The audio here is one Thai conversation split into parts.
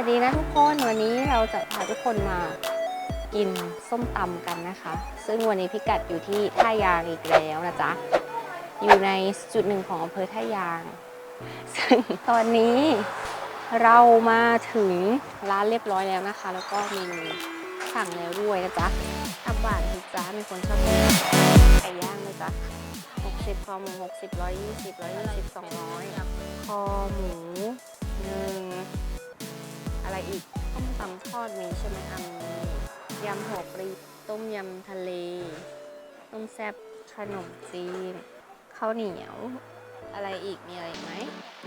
วัสดีนะทุกคนวันนี้เราจะพาทุกคนมากินส้มตำกันนะคะ ซึ่งวันนี้พิกัดอยู่ที่ท่ายางอีกแล้วนะจ๊ะอยู่ในจุดหนึ่งของอำเภอท่ายาง ซึ่งตอนนี้เรามาถึงร้านเรียบร้อยแล้วนะคะ แล้วก็เมนูสั่งแล้วด้วยนะจ๊ะตับบาทนะจ๊ะมีคนชอบไก่ย่างนะจ๊ะ60คอหมู60 120 120 200คอหมูหนึ่ง อะไรอีกต้มตำทอดมีใช่ไหมคะมียำหัวปลีต้มยำทะเล ต้มแซ่บขนมจีนข้าวเหนียว อะไรอีกมีอะไรไหม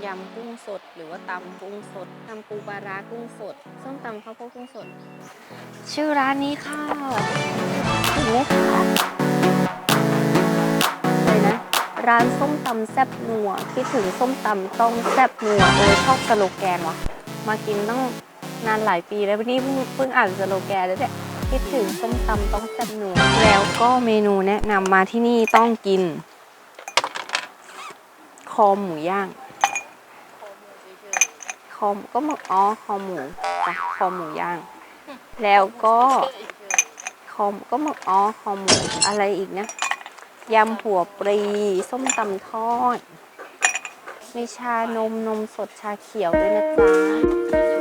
ยำกุ้งสดหรือว่าตำกุ้งสดตำปูปลาร้ากุ้งสดส้มตำข้าวโพดกุ้งสด ชื่อร้านนี้ค่ะถึงไหมคะเลยนะร้านส้มตำแซ่บนัวคิดถึงส้มตำต้องแซ่บนัวเออชอบสโลแกนวะมากินต้อง นานหลายปีแล้ววันนี้เพิ่งเพิ่งอ่านสโลแกนแล้วเนี่ยคิดถึงส้มตำต้องแซ่บหนัวแล้วก็เมนูแนะนำมาที่นี่ต้องกิน คอหมูย่าง คอก็หมูอ๋อคอหมูจ้ะคอหมูย่าง แล้วก็คอก็หมูอ๋อคอหมูอะไรอีกนะยำหัวปรีส้มตำทอดมีชานมนมสดชาเขียวด้วยนะจ๊ะ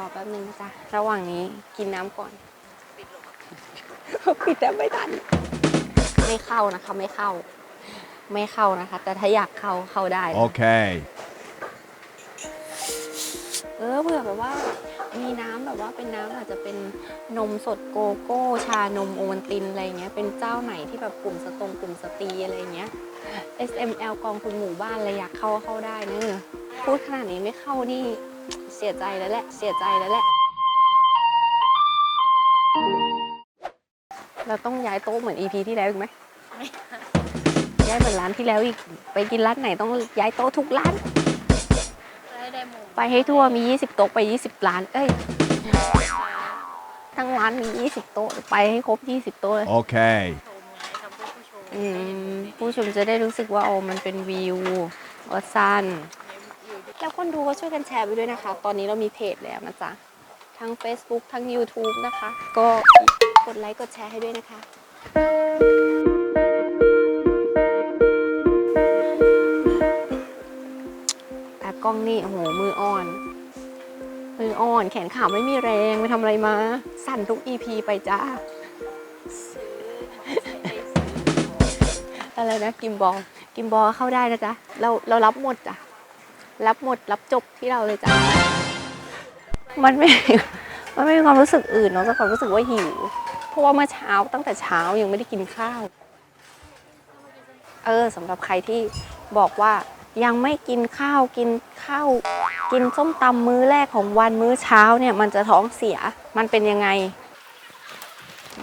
อแป๊บนึงนะจ๊ะ ระหว่างนี้กินน้ำก่อน ปิดแล้วไม่ทัน ไม่เข้านะคะ ไม่เข้า ไม่เข้านะคะ แต่ถ้าอยากเข้าเข้าได้นะ Okay. เออเผื่อแบบว่ามีน้ำแบบว่าเป็นน้ำอาจจะเป็นนมสดโกโก้ ชานมโอวัลตินอะไรเงี้ยเป็นเจ้าไหนที่แบบกลุ่มสตรงกลุ่มสตรีอะไรเงี้ย SML กองทุนหมู่บ้านอะไรอยากเข้าก็เข้าได้เนอะพูดขนาดนี้ไม่เข้านี่ เสียใจแล้วแหละ เสียใจแล้วแหละ เราต้องย้ายโต๊ะเหมือน EP ที่แล้วอีกไหมย้ายเหมือนร้านที่แล้วอีก ไปกินร้านไหนต้องย้ายโต๊ะทุกร้านไปให้ทั่วมี 20 โต๊ะไป 20 ร้าน เอ้ย ทั้งร้านมี 20 โต๊ะไปให้ครบ 20 โต๊ะเลย Okay. อืมผู้ชมจะได้รู้สึกว่าโอ้มันเป็นวิวว่าสั้น แล้วคนดูก็ช่วยกันแชร์ไปด้วยนะคะ ตอนนี้เรามีเพจแล้วนะจ๊ะ ทั้ง Facebook ทั้ง YouTube นะคะ ก็กดไลค์กดแชร์ให้ด้วยนะคะ ตากล้องนี่โอ้โหมืออ่อน มืออ่อนแขนขาไม่มีแรงไปทำอะไรมา สั่นทุก EP ไปจ้า อะไรนะ กิมบอล กิมบอลเข้าได้นะจ๊ะ เราเรารับหมดจ้ะ รับหมดรับจบที่เราเลยจ้ะ มันไม่ มันไม่มีความรู้สึกอื่นนอกจากความรู้สึกว่าหิว เพราะว่าเมื่อเช้าตั้งแต่เช้ายังไม่ได้กินข้าว เออสำหรับใครที่บอกว่ายังไม่กินข้าวกินข้าวกินส้มตำมื้อแรกของวันมื้อเช้าเนี่ย มันจะท้องเสียมันเป็นยังไง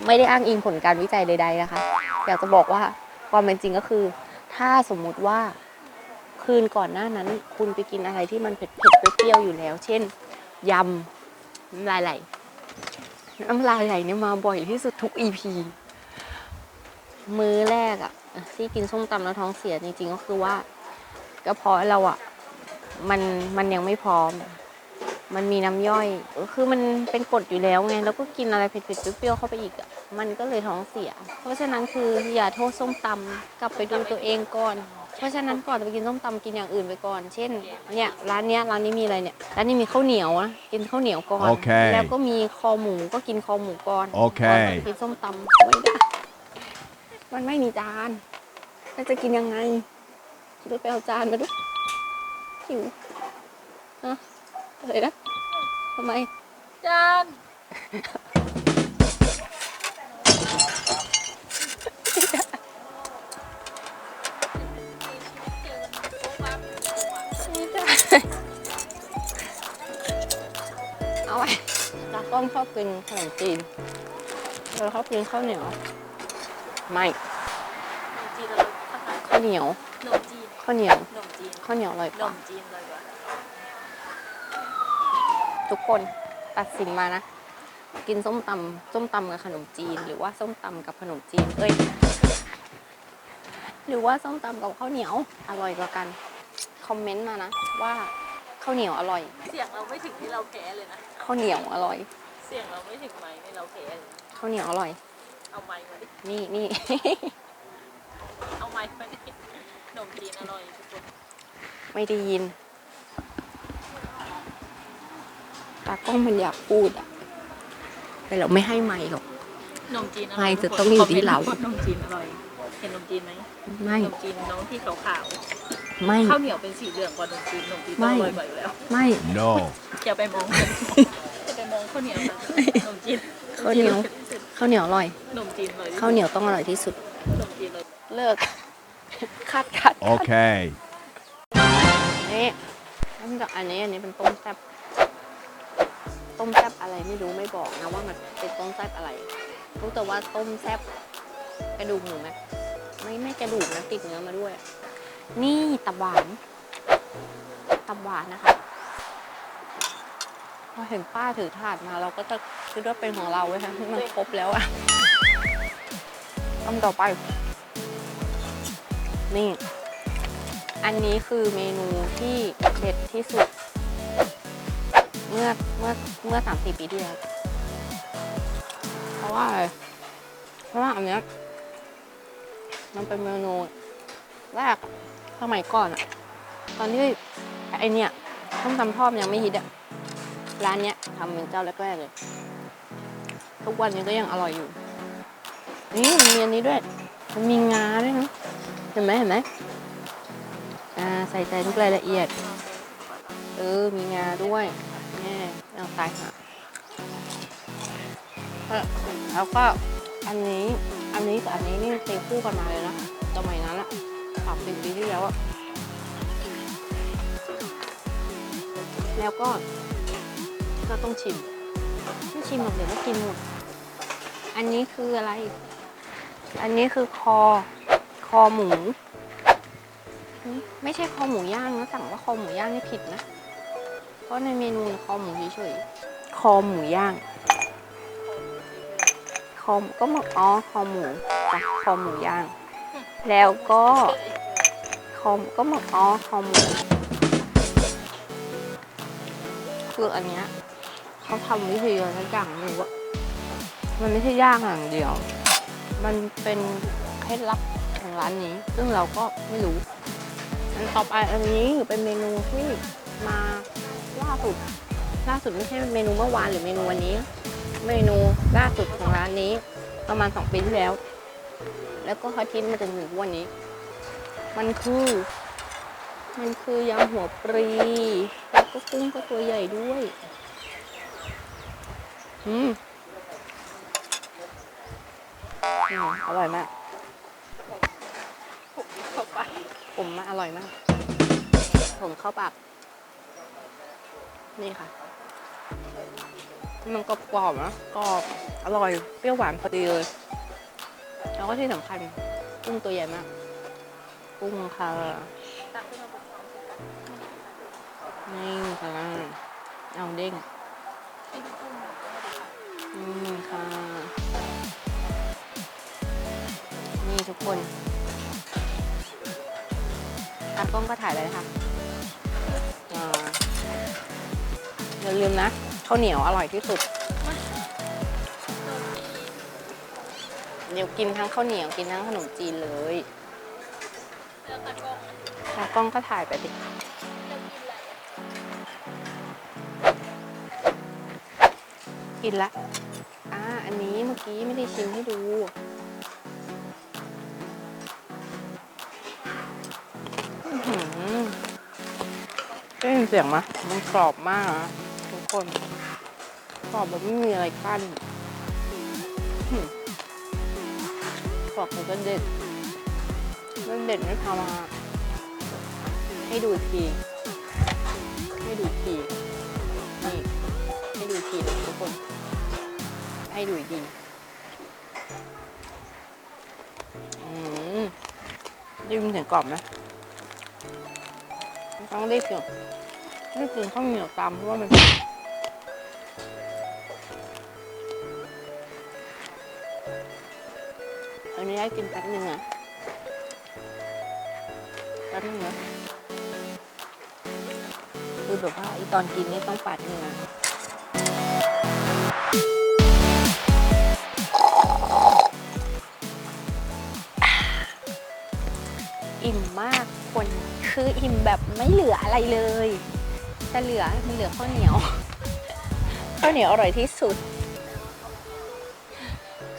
ไม่ได้อ้างอิงผลการวิจัยใดๆนะคะ อยากจะบอกว่าความเป็นจริงก็คือ ถ้าสมมุติว่า คืนก่อนหน้านั้น คุณไปกินอะไรที่มันเผ็ดๆเปรี้ยวๆอยู่แล้ว เช่นยำน้ำลายไหลน้ำลายไหลเนี่ยมาบ่อยที่สุดทุก EP มื้อแรกอะที่กินส้มตำแล้วท้องเสียจริงๆก็คือว่ากระเพาะเราอะมันมันยังไม่พร้อม มันมีน้ำย่อยคือมันเป็นกรดอยู่แล้วไงแล้วก็กินอะไรเผ็ดๆเปรี้ยวๆเข้าไปอีกอะมันก็เลยท้องเสีย เพราะฉะนั้นคืออย่าโทษส้มตำกลับไปดูตัวเองก่อน เพราะฉะนั้นก่อนจะไปกินส้มตำกินอย่างอื่นไปก่อน เช่น เนี่ยร้านเนี้ยร้านนี้มีอะไรเนี่ย ร้านนี้มีข้าวเหนียวนะกินข้าวเหนียวก่อน โอเคแล้วก็มีคอหมูก็กินคอหมูก่อนโอเค ก่อนจะกินส้มตำไม่ได้ มันไม่มีจานแล้วจะกินยังไงดูไปเอาจานมาดูหิวฮะอะไรนะทำไม จาน ไว้ตากล้องชอบกินขนมจีนเราชอบกินข้าวเหนียว ไม่จีนเราข้างหลังข้าวเหนียวขนมจีนข้าวเหนียวขนมจีนข้าวเหนียวอร่อยกนว่ามจีนเลยว่ะทุกคนตัดสินมานะ กินส้มตำส้มตำกับขนมจีน หรือว่าส้มตำกับขนมจีน เอ้ย หรือว่าส้มตำกับข้าวเหนียวอร่อยกว่ากัน คอมเมนต์มานะ ว่าข้าวเหนียวอร่อย เสียงเราไม่ถึงที่เราแพ้เลยนะ ข้าวเหนียวอร่อย เสียงเราไม่ถึงไม้นี่เราแพ้เลยนะข้าวเหนียวอร่อย เอาไม้มาดินี่นี่ เอาไม้มาดิขนมจีนอร่อยทุกคนไม่ได้ยิน ตากล้องมันอยากพูดอะแต่เราไม่ให้ไมค์หรอก ขนมจีนอร่อยไม่จะต้องอยู่ที่เราคอมมนต์มขนมจีนอร่อย เห็นขนมจีนไหมไม่ ขนมจีนน้องที่ขาว ไม่ๆข้าวเหนียวเป็นสีเหลืองกว่าขนมจีนขนมจีนไม่ต้องอร่อยกว่าอยู่แล้วไม่ No. อย่าไปมองอย่าไปมองข้าวเหนียวนะขนมจีนข้าวเหนียวข้าวเหนียวอร่อย ขนมจีนเลยข้าวเหนียวต้องอร่อยที่สุด ขนมจีนเลยเลิกคัดคัด Okay. นี่น้ำจากอันนี้อันนี้เป็นต้มแซ่บต้มแซ่บอะไรไม่รู้ไม่บอกนะว่ามันเป็นต้มแซ่บอะไรรู้แต่ว่าต้มแซ่บกระดูกหมูไหมไม่ไม่กระดูกนะติดเนื้อมาด้วย นี่ตับหวานตับหวานนะคะ พอเห็นป้าถือถาดมาเราก็จะคิดว่าเป็นของเราไว้ค่ะมันครบแล้วอะคำต่อไป นี่ อันนี้คือเมนูที่เด็ดที่สุด เมื่อเมื่อเมื่อสามสี่ปีที่แล้วเพราะว่าไรเพราะว่าอันเนี้ยมันเป็นเมนูแรก สมัยก่อนอะตอนที่ไอเนี้ยต้มตำทอดยังไม่ฮิตอะร้านเนี้ยทำเป็นเจ้าแรกๆเลย ทุกวันนี้ก็ยังอร่อยอยู่ นี่มันมีอันนี้ด้วย มันมีงาด้วยนะเห็นไหมเห็นไหมอ่าใส่ใจทุกรายละเอียด เออ มีงาด้วยแน่เอาตายค่ะแล้วก็อันนี้ อันนี้กับอันนี้นี่ตีคู่กันมาเลยนะสมัยนั้นอะ สามสิบปีที่แล้วอะแล้วก็ก็ต้องชิม ไม่ชิมหรอกเดี๋ยวก็กินหมด อันนี้คืออะไร อันนี้คือคอ คอหมู ไม่ใช่คอหมูย่างนะสั่งว่าคอหมูย่างนี่ผิดนะ เพราะในเมนูคอหมูเฉยๆ คอหมูย่าง คอก็หมอ๋อ คอหมูจ้ะคอหมูย่าง แล้วก็ คอมก็หมอ๋อคอมคืออันเนี้ยเขาทำวิธีอะไรสักอย่างไม่รู้อะมันไม่ใช่ย่างอย่างเดียว มันเป็นเคล็ดลับของร้านนี้ ซึ่งเราก็ไม่รู้ อันต่อไปอันนี้เป็นเมนูที่มาล่าสุด ล่าสุดไม่ใช่เมนูเมื่อวานหรือเมนูวันนี้ เมนูล่าสุดของร้านนี้ ประมาณสองปีที่แล้ว แล้วก็ฮอตฮิตมาจนถึงวันนี้ มันคือ มันคือยำหัวปรีแล้วก็กุ้งก็ตัวใหญ่ด้วยอืมอร่อยมากเข้าไปผมมาอร่อยมาก ผมเข้าปาก นี่ค่ะ มันกรอบนะกรอบ อร่อย เปรี้ยวหวานพอดีเลย แล้วก็ที่สำคัญกุ้งตัวใหญ่มาก กุ้งค่ะนี่ค่ะเอาเด้งนี่ค่ะ นี่ทุกคนตากล้องก็ถ่ายเลยนะคะอ่าอย่าลืมนะข้าวเหนียวอร่อยที่สุดเดี๋ยวกินทั้งข้าวเหนียวกินทั้งขนมจีนเลย ตะกร้องตากล้องก็ถ่ายไปดิกินละอ่าอันนี้เมื่อกี้ไม่ได้ชิมให้ดูอื้อหือได้ยินเสียงไหมมันกรอบมากนะทุกคนกรอบแบบไม่มีอะไรกั้นอื้อหือกรอบมันก็เด็ด มันเด็ดไม่พอมาให้ดูที ให้ดูที นี่ ให้ดูอีกทีทุกคน ให้ดูอีกทีอืมได้ยินเสียงกรอบไหมต้องรีบกินรีบกินข้าวเหนียวตามเพราะว่ามันอันนี้ให้กินแป๊บนึงนะ แป๊บนึงนะคือแบบว่าไอตอนกินนี่ต้องปาดเหงื่ออิ่มมากคนคืออิ่มแบบไม่เหลืออะไรเลยแต่เหลือมันเหลือข้าวเหนียวข้าวเหนียวอร่อยที่สุด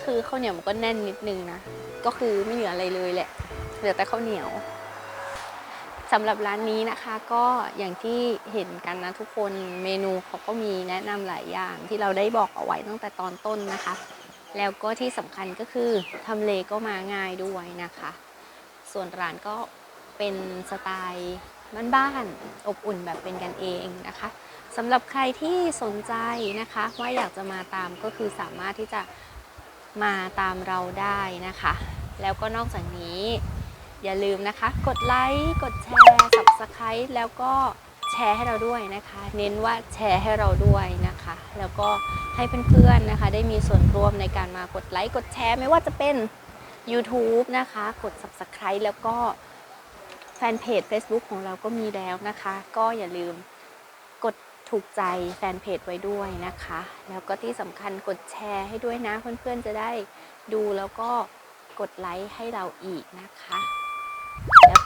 คือข้าวเหนียวมันก็แน่นนิดนึงนะ ก็คือไม่เหลืออะไรเลยแหละ เหลือแต่ข้าวเหนียว สำหรับร้านนี้นะคะก็อย่างที่เห็นกันนะทุกคนเมนูเขาก็มีแนะนำหลายอย่างที่เราได้บอกเอาไว้ตั้งแต่ตอนต้นนะคะ แล้วก็ที่สำคัญก็คือทำเลก็มาง่ายด้วยนะคะ ส่วนร้านก็เป็นสไตล์บ้านๆอบอุ่นแบบเป็นกันเองนะคะสำหรับใครที่สนใจนะคะว่าอยากจะมาตามก็คือสามารถที่จะมาตามเราได้นะคะ แล้วก็นอกจากนี้ อย่าลืมนะคะ กดไลค์กดแชร์ subscribe แล้วก็แชร์ให้เราด้วยนะคะ เน้นว่าแชร์ให้เราด้วยนะคะ แล้วก็ให้เพื่อนๆนะคะ ได้มีส่วนร่วมในการมากดไลค์กดแชร์ไม่ว่าจะเป็น YouTube นะคะ กด subscribe แล้วก็แฟนเพจ Facebook ของเราก็มีแล้วนะคะ ก็อย่าลืมกดถูกใจแฟนเพจไว้ด้วยนะคะ แล้วก็ที่สำคัญกดแชร์ให้ด้วยนะเพื่อนๆจะได้ดูแล้วก็กดไลค์ให้เราอีกนะคะ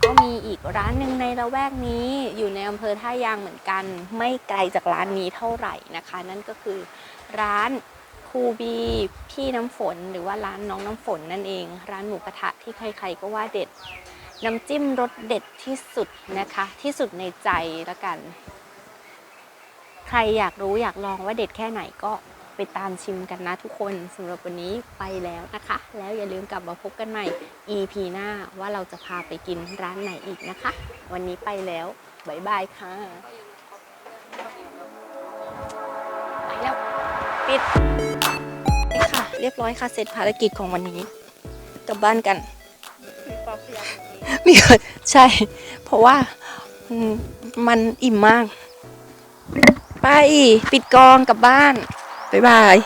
ก็มีอีกร้านหนึ่งในละแวกนี้ อยู่ในอำเภอท่ายางเหมือนกัน ไม่ไกลจากร้านนี้เท่าไหร่นะคะ นั่นก็คือร้านครูบีพี่น้ำฝนหรือว่าร้านน้องน้ำฝนนั่นเอง ร้านหมูกระทะที่ใครๆก็ว่าเด็ด น้ำจิ้มรสเด็ดที่สุดนะคะ ที่สุดในใจละกัน ใครอยากรู้อยากลองว่าเด็ดแค่ไหนก็ ไปตามชิมกันนะทุกคนสำหรับวันนี้ไปแล้วนะคะ แล้วอย่าลืมกลับมาพบกันใหม่ EP หน้าว่าเราจะพาไปกินร้านไหนอีกนะคะ วันนี้ไปแล้วบ๊ายบายค่ะ ไปแล้วปิดนี่ค่ะ เรียบร้อยค่ะ เสร็จภารกิจของวันนี้กลับบ้านกัน มีความพยายามอย่างนี้มีคนใช่ เพราะว่าอืมมันอิ่มมาก ไป ปิดกองกลับบ้าน บ๊ายบาย